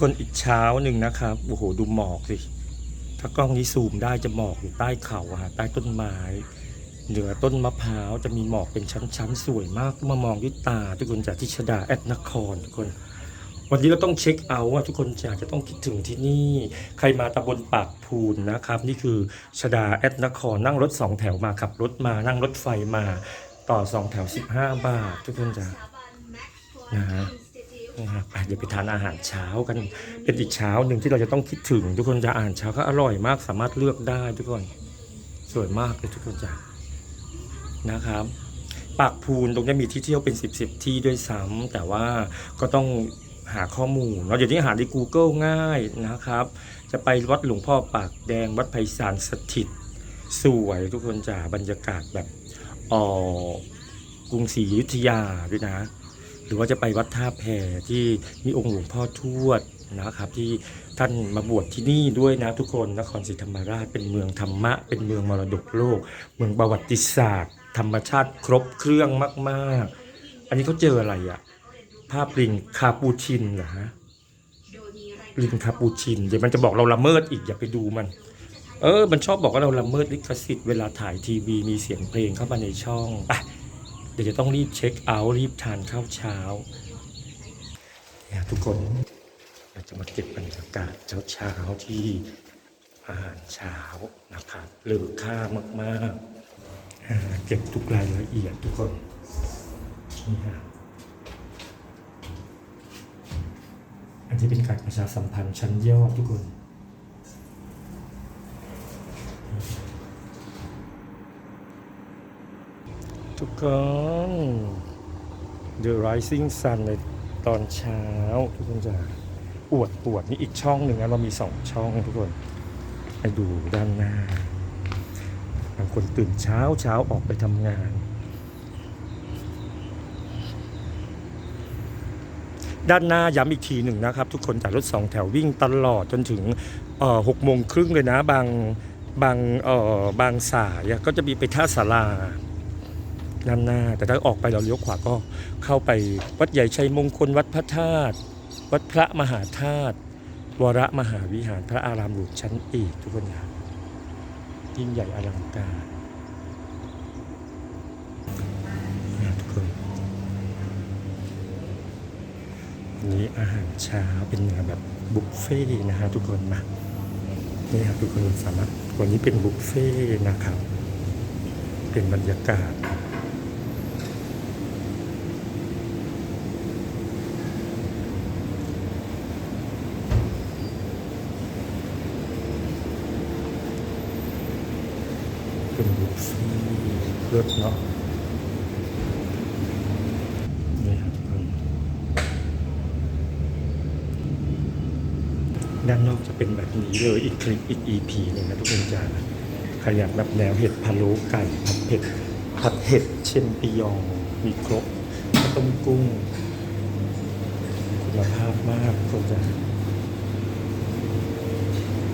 คนอีกเช้าหนึ่งนะครับโอ้โหดูหมอกสิ ถ้ากล้องนี้ซูมได้จะหมอกอยู่ใต้เขาอะฮะใต้ต้นไม้ เหนือต้นมะพร้าวจะมีหมอกเป็นชั้นๆ สวยมากมามองด้วยตา ทุกคนจากทิชดาแอดนครทุกคนวันนี้เราต้องเช็คเอาท์ว่าทุกคนจะจะต้องคิดถึงที่นี่ ใครมาตำบลปากพูนนะครับ นี่คือชดาแอดนครนั่งรถสองแถวมาขับรถมานั่งรถไฟมาต่อสองแถว 15 บาท ทุกคนจะนะฮะ นะครับเดี๋ยวไปทานอาหารเช้ากัน เป็นอีกเช้าหนึ่งที่เราจะต้องคิดถึง ทุกคนจะอาหารเช้าก็อร่อยมาก สามารถเลือกได้ทุกคน สวยมากเลยทุกคนจ้ะนะครับปากพูนตรงนี้มีที่เที่ยวเป็นสิบสที่ด้วยซ้ำแต่ว่าก็ต้องหาข้อมูลเนาะเดี๋ยวนี้หาใน Google ง่ายนะครับ จะไปวัดหลวงพ่อปากแดงวัดไพศาลสถิต สวยทุกคนจ้าบรรยากาศแบบเออกรุงศรีอยุธยาด้วยนะ รือว่าจะไปวัดท่าแพที่มีองค์หลวงพ่อทวดนะครับ ที่ท่านมาบวชที่นี่ด้วยนะทุกคนนครศรีธรรมราชเป็นเมืองธรรมะ เป็นเมืองมรดกโลก เมืองประวัติศาสตร์ ธรรมชาติครบเครื่องมาก ๆ อันนี้เขาเจออะไรอะภาพลิงคาปูชินเหรอฮะลิงคาปูชิน เดี๋ยวมันจะบอกเราละเมิดอีกอย่าไปดูมัน เออ มันชอบบอกว่าเราละเมิดลิขสิทธิ์เวลาถ่ายทีวีมีเสียงเพลงเข้ามาในช่องไป เดี๋ยวจะต้องรีบเช็คเอาท์รีบทานข้าวเช้าเนี่ยทุกคนเราจะมาเก็บบรรยากาศเช้าๆที่อาหารเช้านะครับเหลือค่ามากๆ เก็บทุกรายละเอียดทุกคนนี่ฮะอันที่เป็นการประชาสัมพันธ์ชั้นยอดทุกคน ทุกคน The Rising Sun ในตอนเช้า ทุกคนจะอวดปวดนี่อีกช่องหนึ่งนะเรามีสองช่องทุกคนไปดูด้านหน้าบางคนตื่นเช้าเช้าออกไปทำงาน ด้านหน้าย้ำอีกทีหนึ่งนะครับ ทุกคนจากรถสองแถววิ่งตลอดจนถึงหกโมงครึ่งเลยนะ บางบางบางสายก็จะมีไปท่าสารา ด้านหน้า แต่ถ้าออกไปเราเลี้ยวขวาก็เข้าไปวัดใหญ่ชัยมงคลวัดพระธาตุวัดพระมหาธาตุวรมหาวิหารพระอารามหลวงชั้นเอกทุกคนครับยิ่งใหญ่อลังการทุกคนวันนี้อาหารเช้าเป็นแบบบุฟเฟ่ต์นะฮะทุกคนมานี่ครับทุกคนสามารถวันนี้เป็นบุฟเฟ่ต์นะครับ เป็นบรรยากาศ เป็นบุฟเฟ่ ต์เลิศเนาะด้านนอกจะเป็นแบบนี้เลยอีกคลิปอีก EP หนึ่งนะทุกคนจ้าใครอยากแบบแนวเห็ดพะโล้ไก่ผัดเผ็ดผัดเห็ดเชมปิยองมีครบข้าวต้มกุ้ง คุณภาพมากทุกคนจ้า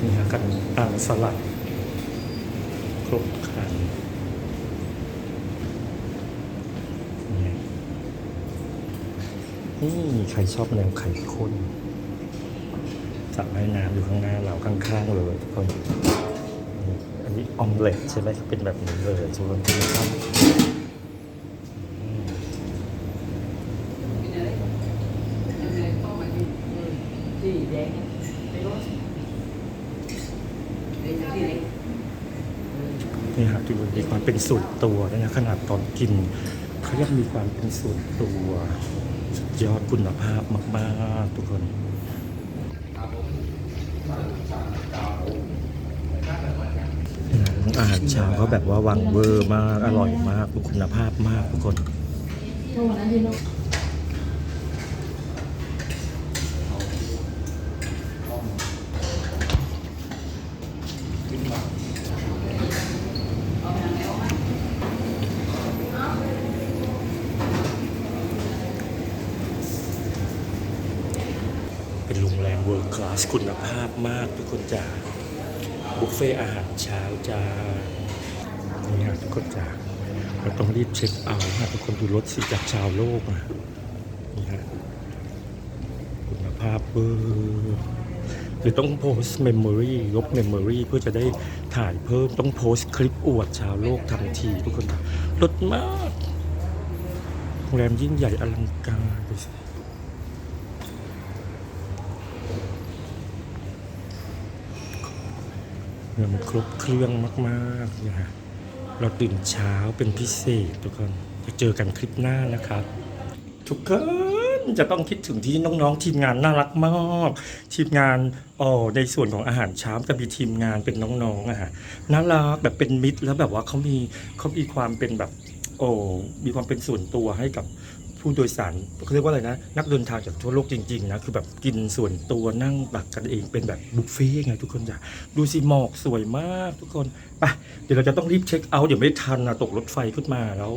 นี่ฮะกันอ่างสลัด ครบครันเนี่ย นี่ใครชอบแนวไข่ข้นสระว่ายน้ำอยู่ข้างหน้าเราข้างๆเลยทุกคนนี่อันนี้ออมเล็ตใช่ไหมเป็นแบบนี้เลยทุกคนครับอืมสีแดงไม่รู้สีแดงนี่ครับทุกคนมีความเป็นส่วนตัวด้วยนะขนาดตอนกิน เขายังมีความเป็นส่วนตัวสุดยอดคุณภาพมากๆทุกคนอาหารเช้าเขาแบบว่าวังเวอร์มาก อร่อยมากมีคุณภาพมากทุกคน เป็นโรงแรมเวิร์คลาสคุณภาพมากทุกคนจ้าบุฟเฟ่อาหารเช้าจ้านี่ฮะทุกคนจ้าเราต้องรีบเช็คเอาท์ฮะทุกคนดูรถสิจากชาวโลกนะนี่ฮะคุณภาพเบอร์หรือต้องโพสเมมโมรีลบเมมโมรีเพื่อจะได้ถ่ายเพิ่มต้องโพสคลิปอวดชาวโลกทันทีทุกคนรถมากโรงแรมยิ่งใหญ่อลังการดูสิเนี่ย มันครบเครื่องมากๆนะฮะเราตื่นเช้าเป็นพิเศษทุกคนจะเจอกันคลิปหน้านะครับ ทุกคนจะต้องคิดถึงที่น้องๆ ทีมงานน่ารักมากทีมงานอ๋อในส่วนของอาหารเช้าจะมีทีมงานเป็นน้องๆอะฮะน่ารักแบบเป็นมิตรแล้วแบบว่าเขามีเขามีความเป็นแบบโอ้มีความเป็นส่วนตัวให้กับ ผู้โดยสารเขาเรียกว่าอะไรนะ นักเดินทางจากทั่วโลกจริงๆนะคือแบบกินส่วนตัวนั่งตักกันเองเป็นแบบบุฟเฟ่ต์ไงทุกคนจ้ะดูสิหมอกสวยมากทุกคนไปเดี๋ยวเราจะต้องรีบเช็คเอาท์เดี๋ยวไม่ทันนะตกรถไฟขึ้นมาแล้ว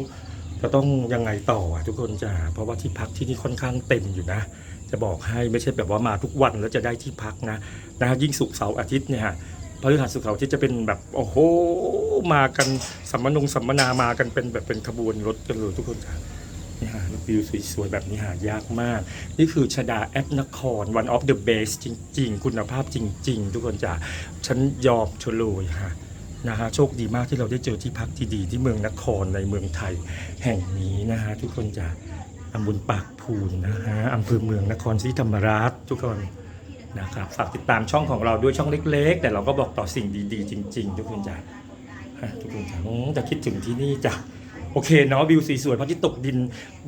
จะต้องยังไงต่ออะทุกคนจ้าเพราะว่าที่พักที่นี่ค่อนข้างเต็มอยู่นะ จะบอกให้ไม่ใช่แบบว่ามาทุกวันแล้วจะได้ที่พักนะนะยิ่งศุกเสาร์อาทิตย์เนี่ยฮะพฤหัสศุกร์เสาร์อาทิตย์จะเป็นแบบโอ้โหมากันสัมมนงสัมมนามากันเป็นแบบเป็นขบวนรถกันเลยทุกคนจ้านี่ฮะ วิวสวยๆ แบบนี้หายากมาก นี่คือชดาแอปนคร one of the best จริง ๆ คุณภาพจริง ๆ ทุกคนจ้าฉันยอมเฉลยฮะนะฮะโชคดีมากที่เราได้เจอที่พักที่ดีที่เมืองนครในเมืองไทยแห่งนี้นะฮะทุกคนจะตำบลปากพูนนะฮะอำเภอเมืองนครศรีธรรมราชทุกคนนะครับฝากติดตามช่องของเราด้วยช่องเล็ก ๆ แต่เราก็บอกต่อสิ่งดีๆ จริง ๆ ทุกคนจ้ะทุกคนจ้ะจะคิดถึงที่นี่จ้ะ โอเคเนาะวิวสีสวยพระที่ตกดิน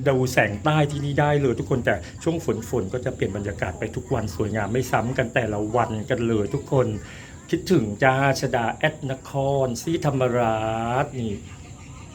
ดูแสงใต้ที่นี่ได้เลย ทุกคนแต่ช่วงฝนฝนก็จะเปลี่ยนบรรยากาศไปทุกวันสวยงามไม่ซ้ำกันแต่ละวันกันเลยทุกคนคิดถึงจ้าชดาแอดนครศรีธรรมราชนี่